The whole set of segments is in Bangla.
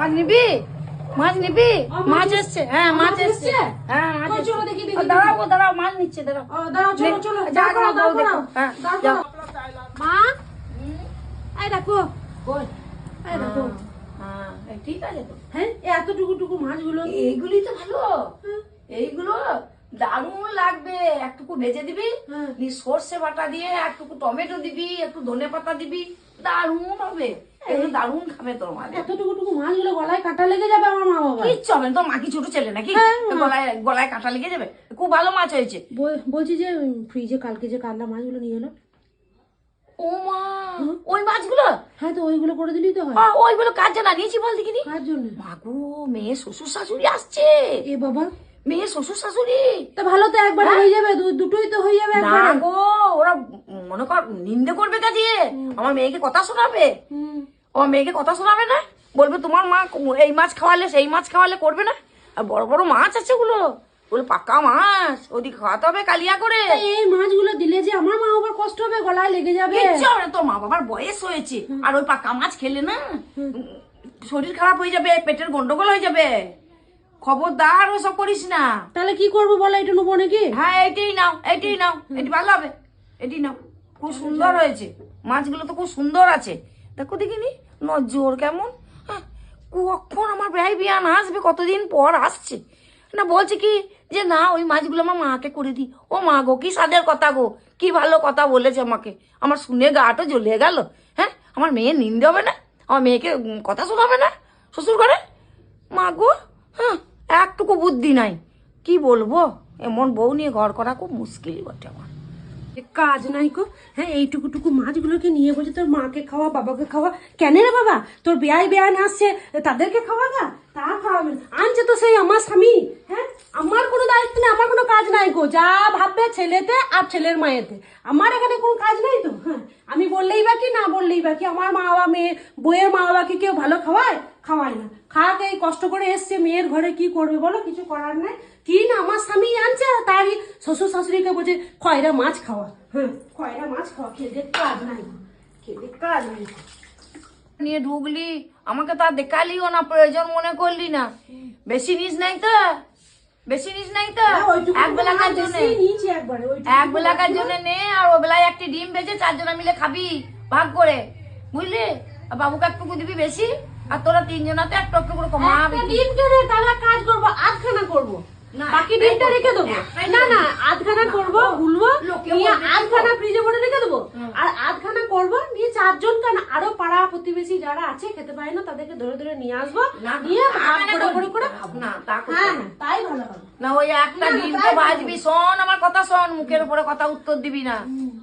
মাছ নিবি? মাছ নিবি? মাছ এসছে। হ্যাঁ মাছ এসছে। এসছে? হ্যাঁ মাছ চলো দেখি, দেখি, দাঁড়াও গো, দাঁড়াও মাছ নিচ্ছে দাঁড়াও। দাঁড়াও চলো চলো। যা করো, দাঁড় দেখো। হ্যাঁ, যাও। মা? এই দেখো। কই? এই দেখো। হ্যাঁ, ঠিক আছে তো। হ্যাঁ এতটুকু টুকু মাছগুলো। এইগুলি তো ভালো। এইগুলো দারুণ লাগবে। একটুকু ভেজে দিবি। সর্ষে বাটা দিয়ে একটুকু টমেটো দিবি একটু ধনে পাতা দিবি দারুণ হবে। এগুলো দারুণ খাবে তোর মা এতটুকু টুকু মাছগুলো গলায় কাটা লেগে যাবে আমার মা বাবা কিচ্ছু হবে না, তোর মা কি ছোট ছেলে নাকি? হ্যাঁ, গলায় গলায় কাটা লেগে যাবে? খুব ভালো মাছ হয়েছে। বলছি যে ফ্রিজে কালকে যে কাতলা মাছগুলো নিয়ে এলো। ও মা ওই মাছগুলো? হ্যাঁ তো ওইগুলো করে দিলেই তো হয়। ওইগুলো কাজ জানা নিয়েছি বল দেখিনি কার জন্য? মাগো মেয়ে শ্বশুর শাশুড়ি আসছে। এ বাবা। মেয়ে শ্বশুর শাশুড়ি তা ভালো তো একবারে হয়ে? যাবে দুটোই তো হয়ে যাবে না গো ওরা মনে কর নিন্দে করবে কাজে। আমার মেয়েকে কথা শোনাবে। হুম। আমার মেয়েকে কথা শোনাবে না? বলবে তোমার মা এই মাছ খাওয়ালে সেই মাছ খাওয়ালে করবে না? আর বড় বড় মাছ আছে ওগুলো। ওগুলো পাক্কা মাছ। ওদিকে খাওয়াতে হবে কালিয়া করে। এই মাছগুলো দিলে যে আমার মা আবার কষ্ট হবে গলায় লেগে যাবে। হবে তোর মা বাবার বয়স হয়েছে। আর ওই পাক্কা মাছ খেলে না শরীর খারাপ হয়ে যাবে পেটের গন্ডগোল হয়ে যাবে। খবরদার ওসব করিস না। তাহলে কি করব বলো এটা নেব নাকি? হ্যাঁ এটাই নাও এটাই নাও। এটি ভালো হবে। এটি নাও। খুব সুন্দর হয়েছে। মাছগুলো তো খুব সুন্দর আছে। দেখো দেখিনি? নজর কেমন? হ্যাঁ, কখন আমার ব্যয় বিয়ান আসবে? কতদিন পর আসছে? না বলছে কি যে না ওই মাছগুলো আমার মাকে করে দিই ও মা গো কি স্বাদের কথা গো? কি ভালো কথা বলেছে আমাকে। আমার শুনে গাটা জ্বলে গেল। হ্যাঁ আমার মেয়ে নিন্দে হবে না? আমার মেয়েকে কথা শোনাবে না শ্বশুর করে মা গো হ্যাঁ একটুকু বুদ্ধি নাই। কি বলব? এমন বউ নিয়ে ঘর করা খুব মুশকিলই বটে আমার। কাজ নাই কো হ্যাঁ এইটুকু টুকু মাছগুলোকে নিয়ে বলছে তোর মাকে খাওয়া, বাবাকে খাওয়া। কেন রে বাবা? তোর বেয়াই বেয়ান আসছে, তাদেরকে খাওয়া গা তা খাওয়াবে আনছে তো সেই আমার স্বামী হ্যাঁ? আমার কোনো দায়িত্ব নেই আমার কোনো কাজ নাই গো। যা ভাববে ছেলেতে আর ছেলের মায়েতে। আমার এখানে কোনো কাজ নাই তো? হ্যাঁ আমি বললেই বা কি না বললেই বা কি? আমার মা বাবা মেয়ে বইয়ের মা বাবাকে কেউ ভালো খাওয়ায়? খাওয়ায় না। খাওয়াকে এই কষ্ট করে এসছে মেয়ের ঘরে কি করবে বলো? কিছু করার নাই। কি না আমার স্বামী আনছে আর তারই শ্বশুর শাশুড়িকে বলছে খয়রা মাছ খাওয়া। হ্যাঁ খয়রা মাছ খাওয়া। খেতে কাজ নাই খেতে কাজ নাই নিয়ে ঢুকলি। আমাকে তো দেখালিও না প্রয়োজন মনে করলি না। বেশি নিস নাই তো? বেশি নিস নাই তো? হ্যাঁ, এক বেলাকার জন্য? এক বেলাকার নে? আর ও বেলায় একটি ডিম ভেজে চারজনা মিলে খাবি ভাগ করে। বুঝলি? আর বাবুকে একটুকু দিবি বেশি? আর তোরা তিনজনাতে একটু একটু করে কমাবি ডিম কেনে কাজ করব আধখানা করব। না, বাকি ডিমটা রেখে দেবো? না না আধখানা করব গুলবো লোকেও নিয়ে বলবে কি আধখানা ফ্রিজে ভরে রেখে দেবো আর আধখানা করব নিয়ে চারজন কেন আরও প্রতিবেশী যারা আছে খেতে পারে না তাদেরকে ধরে ধরে নিয়ে আসব। না, নিয়ে ভাগ করে করে করে না, তা হ্যাঁ তাই ভালো হবে। না ওই একটা ডিম তো বাজবি শোন আমার কথা শোন মুখের উপরে কথা উত্তর দিবি না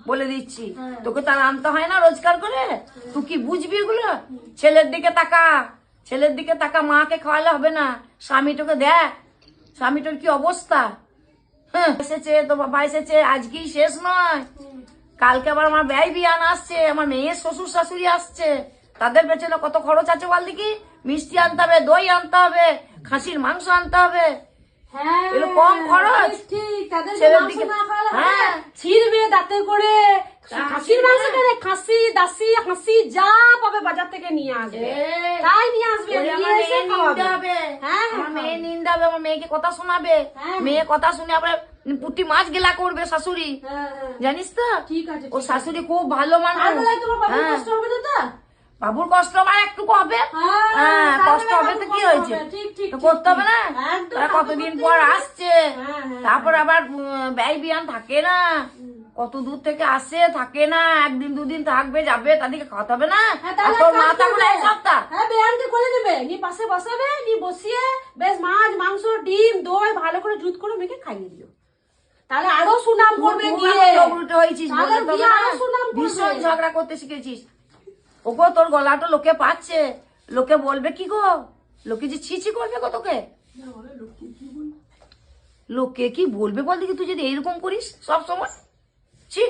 বলে দিচ্ছি। হ্যাঁ। তোকে তার আনতে হয় না রোজগার করে? তুই কি বুঝবি এগুলো? ছেলের দিকে তাকা ছেলের দিকে তাকা মাকে খাওয়ালে হবে না। স্বামীটাকে দেখ স্বামীটার কি অবস্থা? হ্যাঁ এসেছে তো বাবা এসেছে আজকেই শেষ নয়। কালকে আবার আমার ব্যয় বিয়ান আসছে আমার মেয়ের শ্বশুর শাশুড়ি আসছে। তাদের পেছনে কত খরচ আছে বল দেখি? মিষ্টি আনতে হবে দই আনতে হবে খাসির মাংস আনতে হবে। হ্যাঁ এগুলো কম খরচ। ঠিক, তাদের হ্যাঁ। দাঁতে করে খাসির মাংস কেন খাসি দাসি হাসি যা পাবে বাজার থেকে নিয়ে আসবে। তাই নিয়ে আসবে হ্যাঁ, আমার মেয়ে নিন্দে হবে আমার মেয়েকে কথা শোনাবে। হ্যাঁ। মেয়ে কথা শুনে আবার পুটি মাছ গেলা করবে শাশুড়ি। জানিস তো? ঠিক আছে ও শাশুড়ি খুব ভালো মানুষ। তোমার। কষ্ট হবে তো? বাবুর কষ্ট আমার একটু হবে হ্যাঁ, হ্যাঁ কষ্ট হবে তো কি হয়েছে? হবে, করতে হবে না? তারা কতদিন পর আসছে? হ্যাঁ, তারপর আবার ব্যয় বিয়ান থাকে না। কত দূর থেকে আসে? থাকে না। একদিন দুদিন থাকবে যাবে তাদেরকে খাওয়াতে হবে না? তাহলে তোর মা করবে। এক সপ্তাহ? হ্যাঁ, বেয়ানকে করে দেবে। নিয়ে পাশে বসাবে, নিয়ে বসিয়ে বেশ মাছ, মাংস, ডিম, দই ভালো করে জুত করে মেখে খাইয়ে দিও। তাহলে আরও সুনাম করবে গিয়ে। হয়েছিস না। ভীষণ ঝগড়া করতে শিখেছিস। ওগো তোর গলাটা লোকে পাচ্ছে। লোকে বলবে কি গো? লোকে যে ছিছি করবে গো তোকে? লোকে কি বলবে বল দেখি তুই যদি এইরকম করিস সব সময়? ছি।